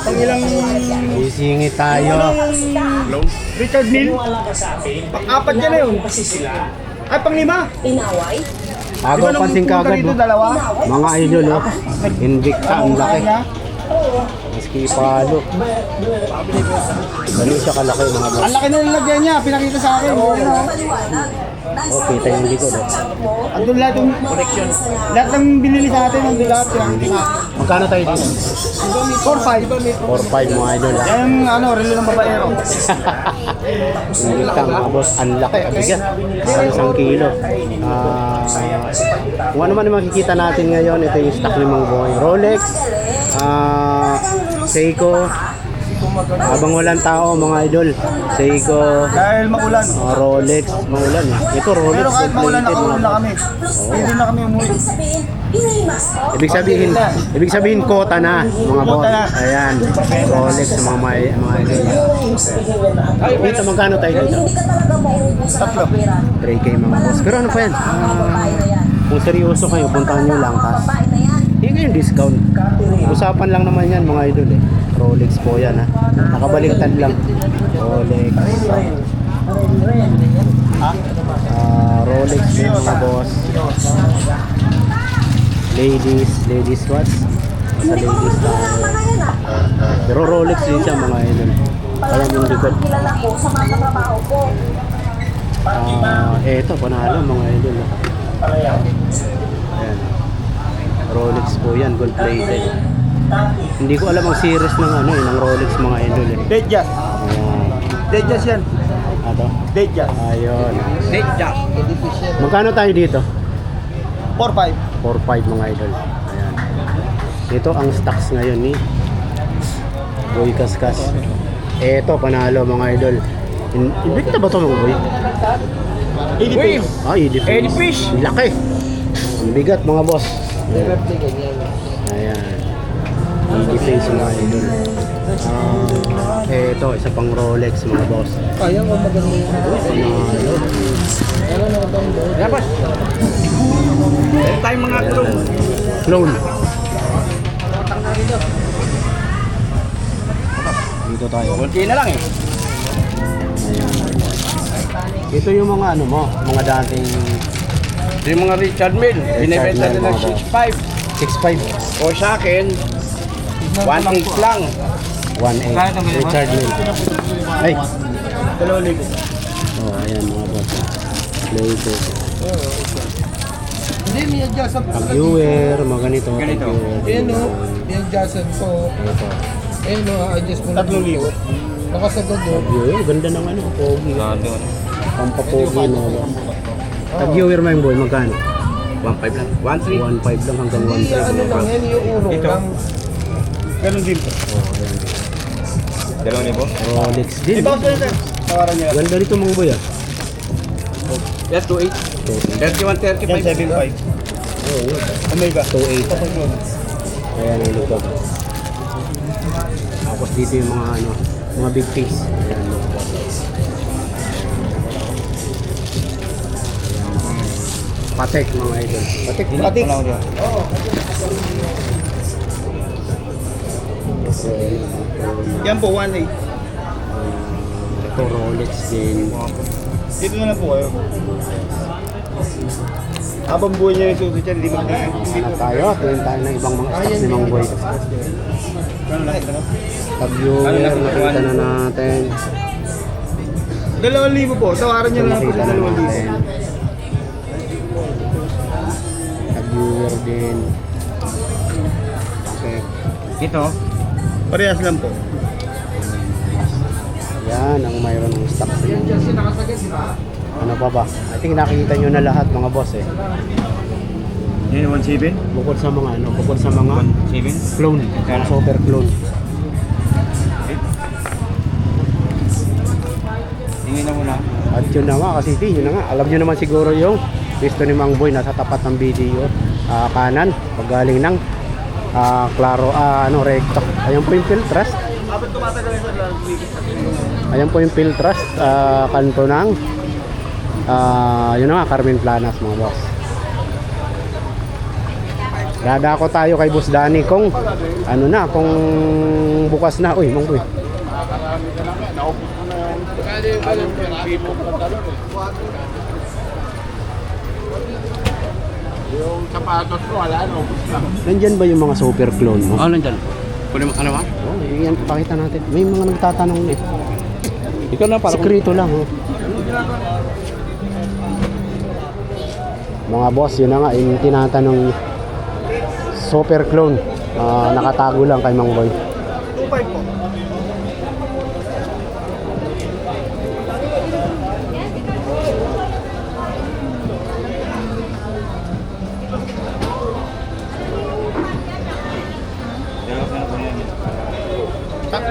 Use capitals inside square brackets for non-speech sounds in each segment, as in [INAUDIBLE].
Pang ilang Sisingit tayo. Richard Mill? Pang-apat yan na yun. Ay, pang-lima. Inaway? Agaw pansin punta kagad dito, mo. dalawa? Mga idol oh. Invicta, ang laki. Maski palo. Ganun siya kalaki mga boss. Ang laki na nilagyan niya, pinakita sa akin. Ano? Maliwanag. Oh, kita yung likod oh. Andun lahat yung lahat ng binili sa atin, andun lahat yan. Magkano tayo dito? 4-5. 4-5 mga idol ah. Yan yung ano, relo ng babaero. [LAUGHS] Invicta mga boss. Ang laki, ang bigat. Parang isang kilo. Ah, kung ano man yung makikita natin ngayon, ito yung stock ni Mang Boy. Rolex, ah, Seiko, habang walang tao mga idol, Seiko, Dahil maulan. ah, Rolex, maulan eh. Ito Rolex, Pero kahit maulan, nakaulan mga na kami. Hindi na kami umuwi. Ibig sabihin. Ibig sabihin, ibig sabihin kota na mga boss. Kota na. Ayan, Rolex mga mga mga idol. Dito magkano tayo dito? Hindi ka talaga mauubos sa Tatlo. kapira. 3K mga boss. Pero ano pa yan? Mga Ah, babae na yan. kung seryoso kayo, puntahan nyo lang. Mga Tas, babae na yan. hindi kayong discount. Usapan lang naman yan mga idol eh. Rolex po yan ha. Nakabaliktad lang. Rolex. Ah, Rolex din mga boss. Ladies, ladies watch. Sa ladies yan ah. Pero Rolex din siya mga idol. Alam yung likod. Kilala ko sa mga katrabaho ko. Ah, eto panalo mga idol. Ayan. Rolex po yan, gold plated. Hindi ko alam ang series ng ano eh, ng Rolex mga idol eh. Dead Ayan. Dead yan. Ato. Dead Ayun. Dead Magkano tayo dito? 4-5. 4-5 mga idol. Ayan. Ito ang stocks ngayon ni Boy Kaskas. Eto, panalo mga idol. In- Invicta ba ito mga boy? 80 pesos. Ah, 80 fish. 80 fish. Laki. Ang bigat mga boss. Ayan. 80 fish mga idol. Ah, eto, isa pang Rolex mga boss. Kaya ko maganda yun. Panalo. Dapat. Meron tayong mga tulong. Clone. Dito tayo. Kunti na lang eh. Ito yung mga ano mo, mga dating Ito yung mga Richard Mill, binibenta nila mga 6.5. 6.5, O sa akin, 1.8 lang. 1.8. Richard Mill. Ay! Dalawang libo. Oh, ayan mga boss. Later. Hindi, may adjustan po. Pag-viewer, mga ganito. Ganito. Ayan o, may adjustan po. Ito. Ayan o, adjust mo lang Tatlong libo. Nakasagad o. Pag-viewer, ganda ng ano, pogi. Pampapogi no. Pag-viewer mo yung boy, magkano? 1.5 lang. 1.3. 1.5 lang hanggang Hindi, 1.5. ano lang, yan yung ulo Ito. lang. Ganun din po. Oh, ayan. Dalawang libo. Rolex din. Ito, sir, sir. Tawaran niya. Ganda nito mga boy ah. Yes, 2.8. 31, 35. Yan, 7.5. Oo, Omega. 2.8. Ayan ang likod. Tapos dito yung mga ano, mga big face. Ayan. boss. Patek mga idol. Patek. Patik. Yan po, 1.8. Ito Rolex din. Dito na lang po kayo. Habang buhay niya yung dyan, hindi mo hindi Hanap tayo. Tingin tayo ng ibang mga stocks ni Mang Boy. Pag-viewer, nakita na natin. Dalawang libo po. Tawaran niyo na lang po sa dalawang libo. Pag-viewer din. Okay. Ito, Parehas lang po. Yan ang mayroon ng stock. Ano pa ba? I think nakikita nyo na lahat mga boss eh. yun 1.7. Bukod sa mga ano, bukod sa mga 1.7. clone, mga super clone. Tingin na muna. At yun na nga kasi yun na nga. Alam nyo naman siguro yung pisto ni Mang Boy nasa tapat ng video. Ah, kanan, paggaling ng ah, klaro, ah, ano, recto. Ayan po yung filtras. Ayan po yung filtras, ah, kanto ng ah, yun na nga, Carmen Planas mga boss. Dadako tayo kay Boss Danny kung ano na, kung bukas na. Uy, Mang Boy. Yung sapatos ko, wala no. Nandyan ba yung mga super clone mo? Oh, nandyan. Kunin mo, ano ba? Oh, yan, pakita natin. May mga nagtatanong eh. Ikaw na, para Sekreto lang, oh. Mga boss, yun na nga, yung tinatanong niya. Super clone. Ah, nakatago lang kay Mang Boy. 2.5 po.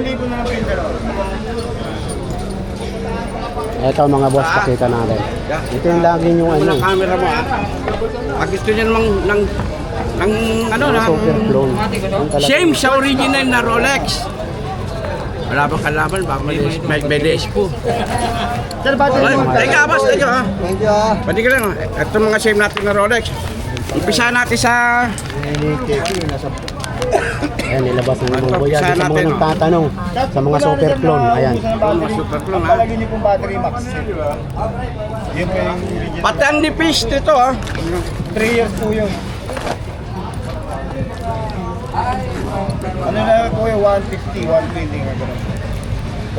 Na lang dalawa. Ito mga boss, pakita natin. Ito yung lagi yung ano, Unang camera mo, ah. Pag gusto niya namang, ng, ng, ano, na, same sa original na Rolex. Wala bang kalaban, baka may, may, may DS po. Sir, battery mo. teka, boss, teka, ha. Thank you ah. Pwede ka lang, ah. ito mga same natin na Rolex. Umpisa natin sa, Ayan, nilabas yung mga Ito, boy. Yan, umpisa sa mga nagtatanong sa mga super clone. Ayan. super clone, ha. Palagyan niyo pong battery max. Pati ang nipis dito, ha. 3 years po yun. Ano na po yung 150, 120 nga gano'n.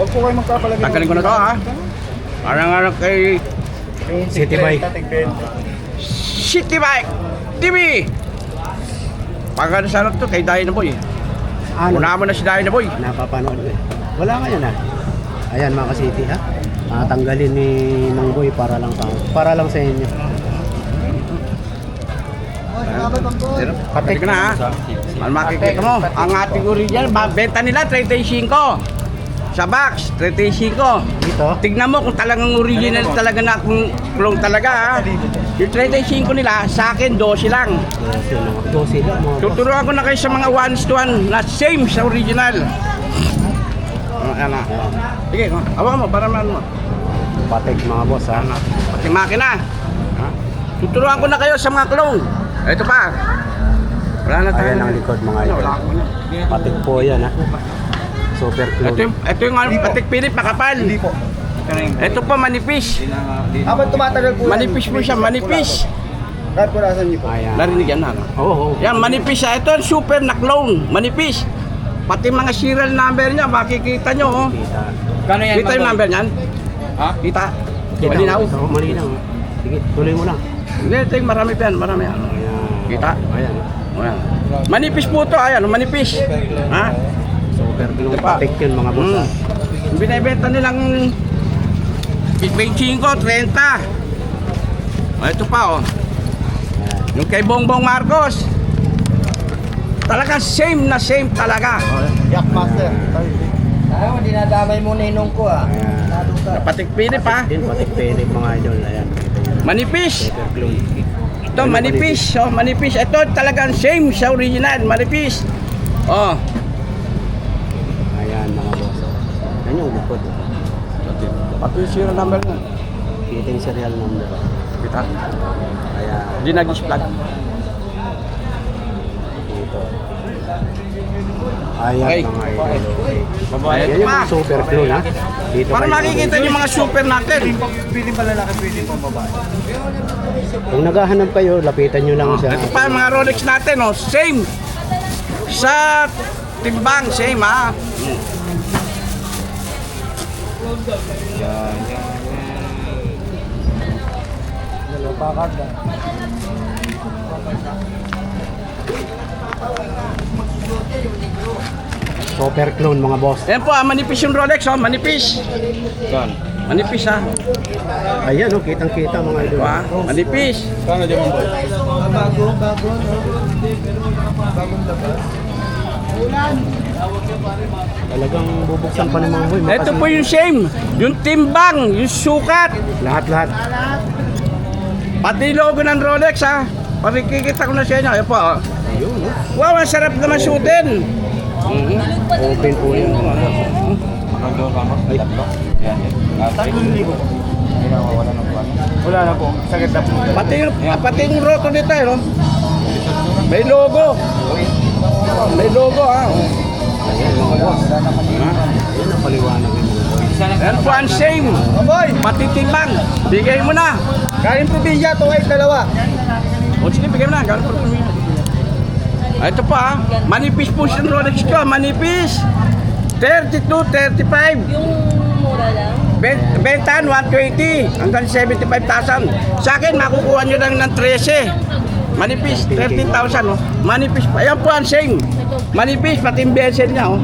Huwag po kayo magpapalagay. Tanggalin ko na to, ha. Parang ano kay City bike. City Bike TV. Pag ano sa to, kay Dino Boy. Ano? Una mo na si Dino Boy. Napapanood ko eh. Wala nga yan ah. Ayan mga city ha. Ah, tanggalin ni Mang Boy para lang sa para lang sa inyo. Ko na ha. Ano makikita mo? Ang ating original, ba- benta nila 35. Sa box, 35. Dito. Tignan mo kung talagang original talaga na kung clone talaga ha. Yung 35 nila, sa akin 12 lang. Dosi lang. Tuturuan ko na kayo sa mga ones to one na same sa original. Ayan na. Sige, oh, hawakan mo para man mo. Patek mga boss ha. Ano? Pati makina. Ha? Tuturuan ko na kayo sa mga clone. Ito pa. Wala na tayo. Ayan ang likod mga Ano, idol. wala ko na. Patek po yan ha. Super Ito clone. yung, ito yung ano, patik pinip, makapal. Hindi po. Ito pa manipis. Habang tumatagal po yan, Manipis mo siya, manipis. Kahit punasan niyo po. Ayan. Narinig yan ha. Oo. Oh, Yan, manipis siya. Ito ang super na clone. Manipis. Pati mga serial number niya, makikita nyo. Oh. Kita. Kano yan? Kita yung number niyan? Ha? Kita. Kita. Malinaw. Oo, malinaw. Sige, tuloy mo lang. Hindi, ito yung marami pa yan. Marami yan. Kita? Ayan. Ayan. Manipis po ito. Ayan, manipis. Ha? Super clone. Ito pa. Patek yun mga boss. Mm. Binibenta nilang 25, 30. Oh, ito pa oh. Yung kay Bongbong Marcos. Talaga same na same talaga. Oh, Yak master. Ayaw, dinadamay mo ninong ko ah. Ayan. Patik pinip ha. Din patek pinip mga idol. Ayan. Manipis. Super clone. Ito manipis. Oh, manipis. Ito talagang same sa original. Manipis. Oh. Ayan mga boss. Yan yung likod. Pati yung serial number niya. Kita yung serial number. Kita. Ayan. Hindi nag-plug. Dito. Ayan Okay. mga idol. Babae. Yan yung mga super clone ha. Dito Para makikita niyo mga super natin. Pwede pa lalaki, pwede pa babae. Kung naghahanap kayo, lapitan nyo lang Oh, siya. ito pa yung mga Rolex natin, oh, same. Sa timbang, same ha. Super clone mga boss. Ayan po, ah, manipis yung Rolex, oh, manipis. Manipis ha. Ayan oh, kitang kita mga idol. Ha, manipis. Talagang bubuksan pa ng mga boy. Ito po yung same. Yung timbang, yung sukat. Lahat-lahat. Pati logo ng Rolex ha. Parikikita ko na sa inyo. Ayan po, oh. Oh. Wow, ang sarap naman suotin. Mhm. Open po yan. Ay. Wala na po. Sagad na po. Pati yung, pati yung roto nito, eh, no? May logo. May logo ha. Mga boss. Ayan ang paliwanag yung mga boy. Ayan po ang. Aboy! Patitimbang. Bigay mo na. Kain probinsya, ito ay dalawa. O sige, bigay mo na. Gano'n po Ah, Ito pa, manipis po yung Rolex ko, manipis. 32, 35. Yung mura lang. Ben- Bentan 120 hanggang 75,000. Sa akin, makukuha nyo lang ng 13. Manipis, 13,000. Oh. Manipis pa. Ayan po ang same. Manipis, pati yung bezel niya. Oh.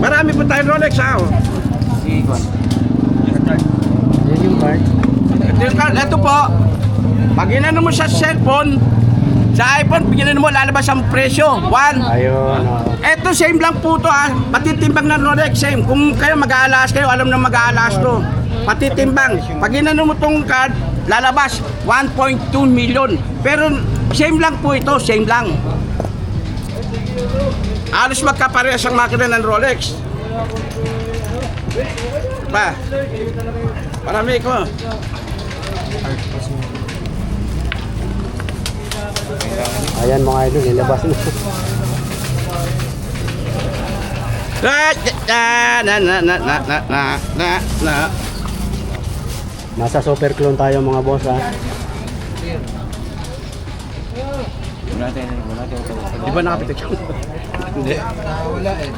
Marami po tayong Rolex. Ha, oh. Yan yung card. ito po, pag inano mo sa cellphone, sa iPhone, bigyan mo lalabas ang presyo. One. Ayun. oh. Eto same lang po to ah. Pati timbang ng Rolex same. Kung kayo mag-aalas kayo, alam na mag-aalas to. Pati timbang. Pag inano mo tong card, lalabas 1.2 million. Pero same lang po ito, same lang. Alos magkaparehas ang makina ng Rolex. Pa. Marami ko. Ayan mga idol, nilabas na. na na na na na na na na Nasa super clone tayo mga boss ha. Di ba nakapitik yun? Hindi. Wala eh.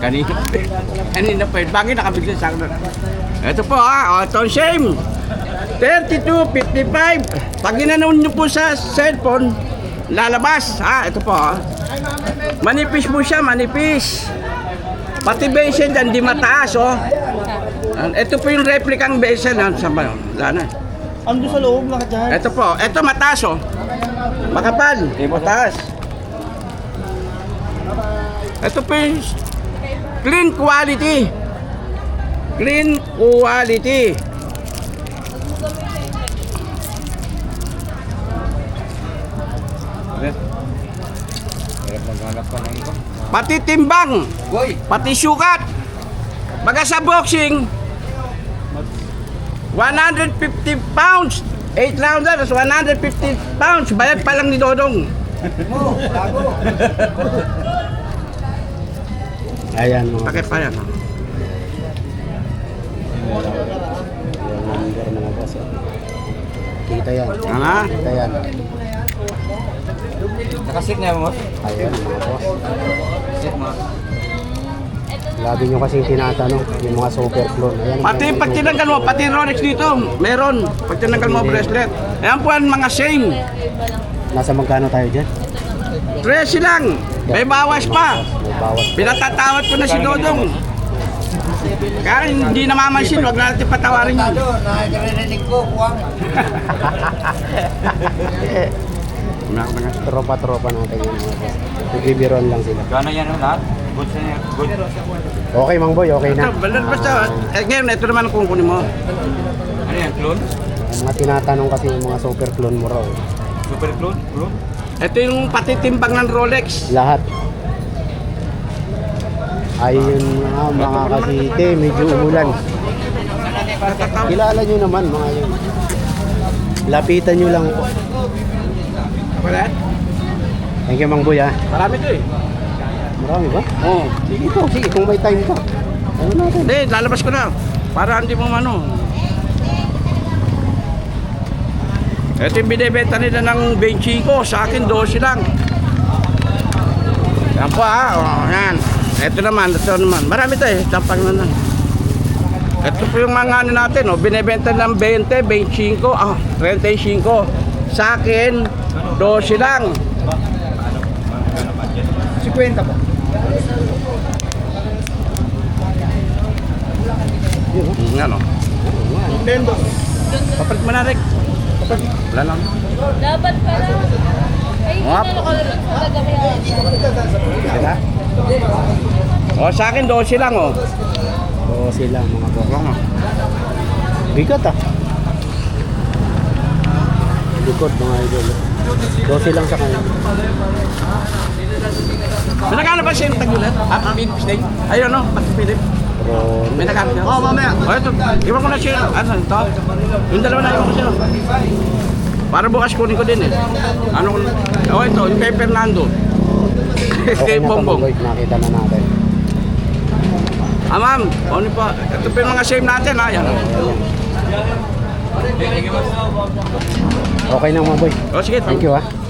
Kanina. Kanina pa yun. Bakit sa akin? Ito po ha. Oh, Tom Shame. 3255. Pag ginanaw nyo po sa cellphone, lalabas. Ha, ito po. Ha. Manipis po siya, manipis. Pati basin dyan, di mataas, oh. Ito po yung replicang basin. Ano, saan ba yun? Wala. Ando sa loob, nakadyan. Ito po. Ito mataas, oh. Makapal. Mataas. Ito po yung clean quality. Clean quality. Pati timbang, pati sukat. Baga sa boxing, 150 pounds. 8 rounders, 150 pounds. Bayad pa lang ni Dodong. Ayan mga Bakit pa yan? Kita yan. Ano? Kita yan. Nakasit na mo? Ayan mga boss. Sit mo. Lagi nyo kasing tinatanong yung mga super clone. Ayan, Pati pag tinanggal mo, pati Rolex dito, meron. Pag tinanggal mo bracelet. Ayan po ang mga same. Nasa magkano tayo dyan? 13 lang. May bawas pa. May bawas. Pinatatawad ko na si Dodong. Kaya hindi namamansin, wag na natin patawarin yun. nakakarinig ko, kuwang. Tropa-tropa natin yung mga boss. Nagbibiron lang sila. Gano'n yan lahat? Good sa niya. Good. Okay Mang Boy, okay na. Ito, basta, basta, eh, ngayon, ito naman ang kukunin mo. Ano yan? Clone? Ang mga tinatanong kasi yung mga super clone mo raw. Super clone? Clone? Ito yung patitimbang ng Rolex. Lahat. Ayun nga mga kasite, medyo umulan. Kilala nyo naman mga yun. Lapitan nyo lang po. Wala? Thank you Mang Boy ha. Marami to eh. Marami ba? Oo. Sige po, sige kung may time ka. Ano natin? Hindi, lalabas ko na. Para hindi mo ano. Ito yung binibenta nila ng 25, sa akin 12 lang. Yan po ha, oh, yan. Ito naman, ito naman. Marami to eh, tapang na lang. Ito po yung mga ano natin, oh, binibenta ng 20, 25, ah, 35. Sa akin, 12 lang. 50 po. Mm, ano? Nintendo. Papalit mo na, Rick. Wala lang. Dapat pala. Ay, Mga ano, po. Sila? Ah. O, sa akin 12 lang, oh. 12 lang, mga po. Mga. Bigat, ah. Likod, mga idol. 12 lang sa kanya. May nagkano ba siya yung tagulat? Ah, Philippines Day? Ayun no, pati Philip. Pero May nagkano siya? Oo, mamaya. Oh, ito. Iwan ko na siya. Ano, ito? Yung dalawa na iwan ko siya. Para bukas kunin ko din eh. Ano kung... Oh, ito, yung kay Fernando. Okay [LAUGHS] kay Bongbong. Nakita na natin. Ah, ma'am. Ano pa? Ito pa yung mga same natin, ha? Yan. Okay na, Mang Boy. O, sige. Thank you, ah.